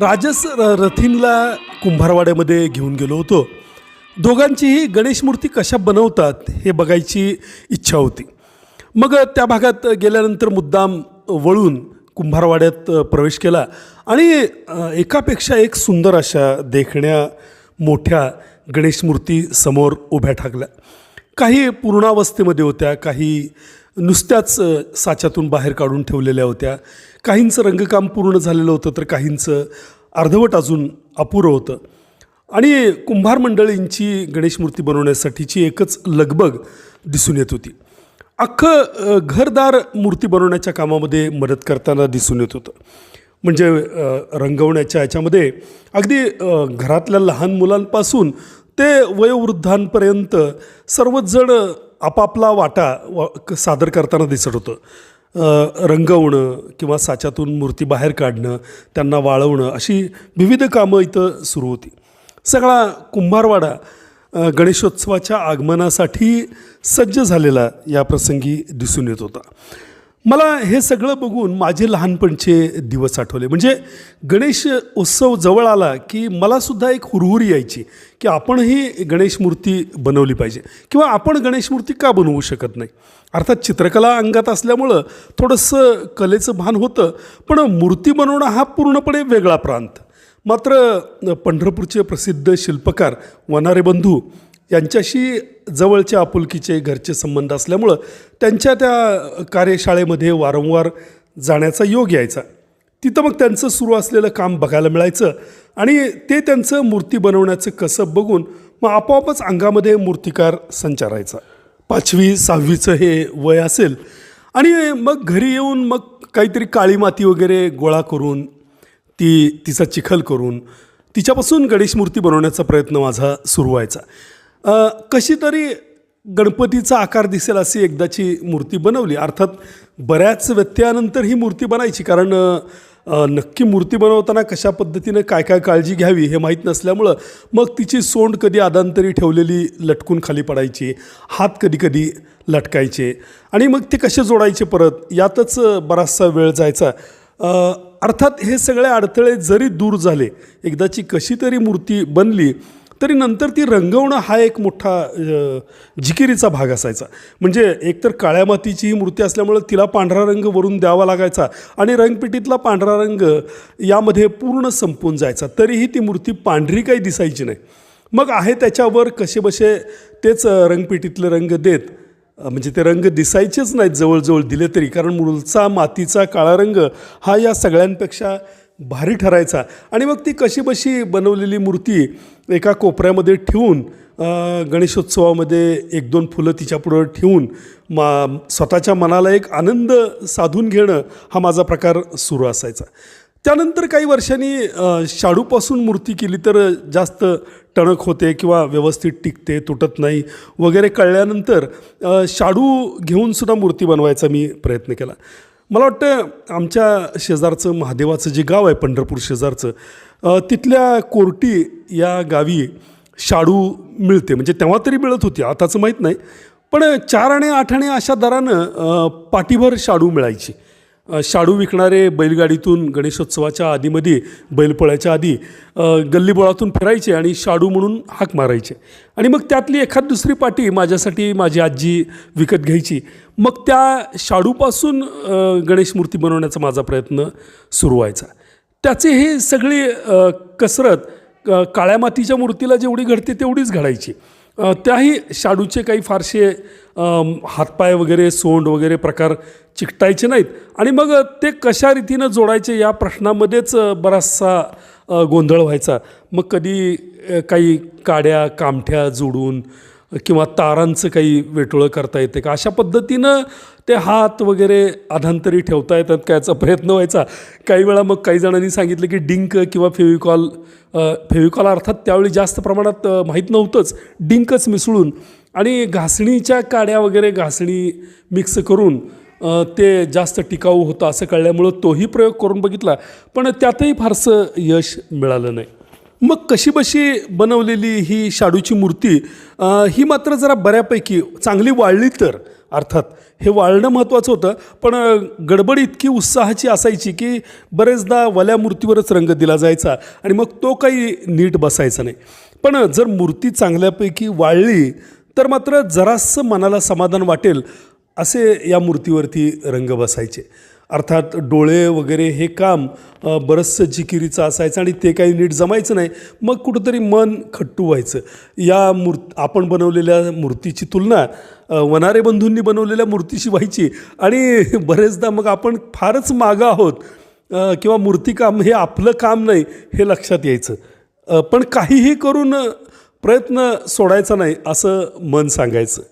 राजस र रथीनला कुंभारवाड्यामध्ये घेऊन गेलो होतो. दोघांचीही गणेश मूर्ती कशा बनवतात हे बघायची इच्छा होती. मग त्या भागात गेल्यानंतर मुद्दाम वळून कुंभारवाड्यात प्रवेश केला आणि एकापेक्षा एक सुंदर अशा देखण्या मोठ्या गणेश मूर्ती समोर उभ्या ठाकल्या. काही पूर्णावस्थेमध्ये होत्या काही नुसत्याच साच्यातून बाहेर काढून ठेवलेल्या होत्या. काहींचं रंगकाम पूर्ण झालेलं होतं तर काहींचं अर्धवट अजून अपुरं होतं. आणि कुंभार मंडळींची गणेश मूर्ती बनवण्यासाठीची एकच लगबग दिसून येत होती. अख्खं घरदार मूर्ती बनवण्याच्या कामामध्ये मदत करताना दिसून येत होतं. म्हणजे रंगवण्याच्या याच्यामध्ये अगदी घरातल्या लहान मुलांपासून ते वयोवृद्धांपर्यंत सर्वच जण आपापला वाटा वा क- सादर करताना दिसत होतं. रंगवणं किंवा साच्यातून मूर्ती बाहेर काढणं त्यांना वाळवणं अशी विविध कामं इथं सुरू होती. सगळा कुंभारवाडा गणेशोत्सवाच्या आगमनासाठी सज्ज झालेला या प्रसंगी दिसून येत होता. मला हे सगळं बघून माझे लहानपणचे दिवस आठवले. म्हणजे गणेश उत्सव जवळ आला की मलासुद्धा एक हुरहुरी यायची की आपणही गणेश मूर्ती बनवली पाहिजे. किंवा आपण गणेश मूर्ती का बनवू शकत नाही? अर्थात चित्रकला अंगात असल्यामुळं थोडंसं कलेचं भान होतं पण मूर्ती बनवणं हा पूर्णपणे वेगळा प्रांत. मात्र पंढरपूरचे प्रसिद्ध शिल्पकार वनारे बंधू यांच्याशी जवळचे आपुलकीचे घरचे संबंध असल्यामुळं त्यांच्या त्या कार्यशाळेमध्ये वारंवार जाण्याचा योग यायचा. तिथं मग त्यांचं सुरू असलेलं काम बघायला मिळायचं आणि ते त्यांचं मूर्ती बनवण्याचं कसं बघून मग आपोआपच अंगामध्ये मूर्तिकार संचारायचा. पाचवी सहावीचं हे वय असेल आणि मग घरी येऊन मग काहीतरी काळी माती वगैरे गोळा करून ती तिचा चिखल करून तिच्यापासून गणेश मूर्ती बनवण्याचा प्रयत्न माझा सुरू व्हायचा. कशी तरी गणपतीचा आकार दिसेल अशी एकदाची मूर्ती बनवली. अर्थात बऱ्याच व्यत्ययानंतर ही मूर्ती बनायची. कारण नक्की मूर्ती बनवताना कशा पद्धतीनं काय काय काळजी घ्यावी हे माहीत नसल्यामुळं मग तिची सोंड कधी आदांतरी ठेवलेली लटकून खाली पडायची हात कधी कधी लटकायचे आणि मग ते कसे जोडायचे परत यातच बराचसा वेळ जायचा. अर्थात हे सगळे अडथळे जरी दूर झाले एकदाची कशी तरी मूर्ती बनली तरी नंतर ती रंगवणं हा एक मोठा जिकिरीचा भाग असायचा. म्हणजे एकतर काळ्या मातीची ही मूर्ती असल्यामुळं तिला पांढरा रंग वरून द्यावा लागायचा आणि रंगपेटीतला पांढरा रंग यामध्ये पूर्ण संपून जायचा. तरीही ती मूर्ती पांढरी काही दिसायची नाही. मग आहे त्याच्यावर कसे बसे तेच रंगपेटीतले रंग देत म्हणजे ते रंग दिसायचेच नाहीत जवळजवळ दिले तरी. कारण मूळचा मातीचा काळा रंग हा या सगळ्यांपेक्षा भारी ठरायचा. आणि मग ती कशी बशी बनवलेली मूर्ती एका कोपऱ्यामध्ये ठेवून गणेशोत्सवामध्ये एक दोन फुलं तिच्यापुढं ठेवून मा स्वतःच्या मनाला एक आनंद साधून घेणं हा माझा प्रकार सुरू असायचा. त्यानंतर काही वर्षांनी शाडूपासून मूर्ती केली तर जास्त टणक होते किंवा व्यवस्थित टिकते तुटत नाही वगैरे कळल्यानंतर शाडू घेऊनसुद्धा मूर्ती बनवायचा मी प्रयत्न केला. मला वाटतं आमच्या शेजारचं महादेवाचं जे गाव आहे पंढरपूर शेजारचं तिथल्या कोर्टी या गावी शाडू मिळते. म्हणजे तेव्हा तरी मिळत होती आताचं माहीत नाही. पण चार आणि आठ आणि अशा दरानं पाठीभर शाडू मिळायची. शाडू विकणारे बैलगाडीतून गणेशोत्सवाच्या आधीमध्ये बैलपोळ्याच्या आधी गल्लीबोळातून फिरायचे आणि शाडू म्हणून हाक मारायचे. आणि मग त्यातली एखाद दुसरी पाटी माझ्यासाठी माझी आजी विकत घ्यायची. मग त्या शाडूपासून गणेश मूर्ती बनवण्याचा माझा प्रयत्न सुरू व्हायचा. त्याचे हे सगळी कसरत क- काळ्या मातीच्या मूर्तीला जेवढी घडते तेवढीच घडायची. त्याही शाडूचे काही फारसे हातपाय वगैरे सोंड वगैरे प्रकार चिकटायचे नाहीत. आणि मग ते कशा रीतीनं जोडायचे या प्रश्नामध्येच बराचसा गोंधळ व्हायचा. मग कधी काही काड्या कामठ्या जोडून किंवा तारांचं काही वेटोळं करता येते का? अशा पद्धतीनं ते हात वगैरे अधांतरी ठेवता येतात का याचा प्रयत्न व्हायचा. काही वेळा मग काही जणांनी सांगितलं की डिंक किंवा फेविकॉल फेविकॉल अर्थात त्यावेळी जास्त प्रमाणात माहीत नव्हतंच. डिंकच मिसळून आणि घासणीच्या काड्या वगैरे घासणी मिक्स करून ते जास्त टिकाऊ होतं असं कळल्यामुळं तोही प्रयोग करून बघितला. पण त्यातही फारसं यश मिळालं नाही. मग कशी बशी बनवलेली ही शाडूची मूर्ती? ही मात्र जरा बऱ्यापैकी चांगली वाळली तर अर्थात हे वाळणं महत्त्वाचं होतं. पण गडबड इतकी उत्साहाची असायची की बरेचदा वल्या मूर्तीवरच रंग दिला जायचा आणि मग तो काही नीट बसायचा नाही. पण जर मूर्ती चांगल्यापैकी वाळली तर मात्र जरासं मनाला समाधान वाटेल असे या मूर्तीवरती रंग बसायचे. अर्थात डोळे वगैरे हे काम बरंचसं जिकिरीचं असायचं आणि ते काही नीट जमायचं नाही. मग कुठंतरी मन खट्टू व्हायचं. या मूर् आपण बनवलेल्या मूर्तीची तुलना वनारे बंधूंनी बनवलेल्या मूर्तीशी व्हायची आणि बरेचदा मग आपण फारच मागं आहोत किंवा मूर्तिकाम हे आपलं काम नाही हे लक्षात यायचं. पण काहीही करून प्रयत्न सोडायचा नाही असं मन सांगायचं.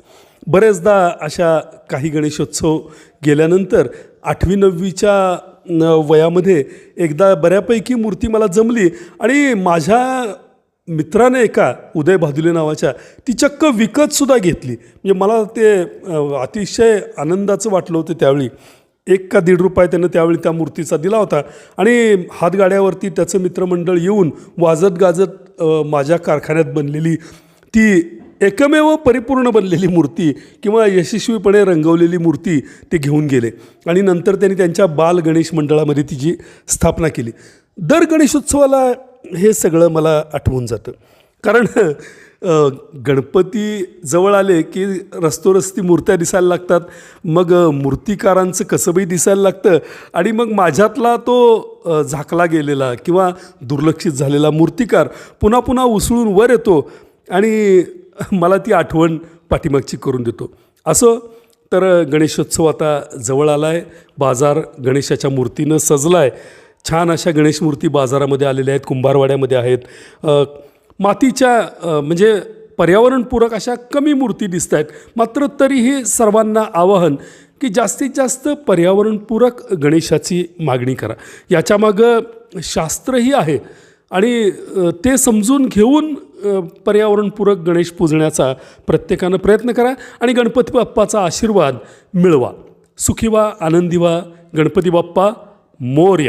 बरेचदा अशा काही गणेशोत्सव गेल्यानंतर आठवी नववीच्या न, वयामध्ये एकदा बऱ्यापैकी मूर्ती मला जमली आणि माझ्या मित्राने एका उदय भादुले नावाच्या ती चक्क विकतसुद्धा घेतली. म्हणजे मला ते अतिशय आनंदाचं वाटलं होतं त्यावेळी. एक का दीड रुपये त्यानं त्यावेळी त्या मूर्तीचा दिला होता आणि हातगाड्यावरती त्याचं मित्रमंडळ येऊन वाजत गाजत माझ्या कारखान्यात बनलेली ती एकमेव परिपूर्ण बनलेली मूर्ती किंवा यशस्वीपणे रंगवलेली मूर्ती ते घेऊन गेले. आणि नंतर त्यांनी त्यांच्या बाल गणेश मंडळामध्ये तिची स्थापना केली. दर गणेशोत्सवाला हे सगळं मला आठवून जातं. कारण गणपती जवळ आले की रस्तोरस्ती मूर्त्या दिसायला लागतात मग मूर्तिकारांचं कसंबही दिसायला लागतं आणि मग माझ्यातला तो झाकला गेलेला किंवा दुर्लक्षित झालेला मूर्तिकार पुन्हा पुन्हा उसळून वर येतो आणि मला ती आठवण पाठीमागची करून देतो. असं तर गणेशोत्सव आता जवळ आला आहे बाजार गणेशाच्या मूर्तीनं सजला आहे छान अशा गणेश मूर्ती बाजारामध्ये आलेल्या आहेत कुंभारवाड्यामध्ये आहेत. मातीच्या म्हणजे पर्यावरणपूरक अशा कमी मूर्ती दिसत आहेत. मात्र तरीही सर्वांना आवाहन की जास्तीत जास्त पर्यावरणपूरक गणेशाची मागणी करा. याच्यामागं शास्त्रही आहे आणि ते समजून घेऊन पर्यावरणपूरक गणेश पूजण्याचा प्रत्येकानं प्रयत्न करा आणि गणपती बाप्पाचा आशीर्वाद मिळवा. सुखी व्हा आनंदी व्हा. गणपती बाप्पा मोर्या.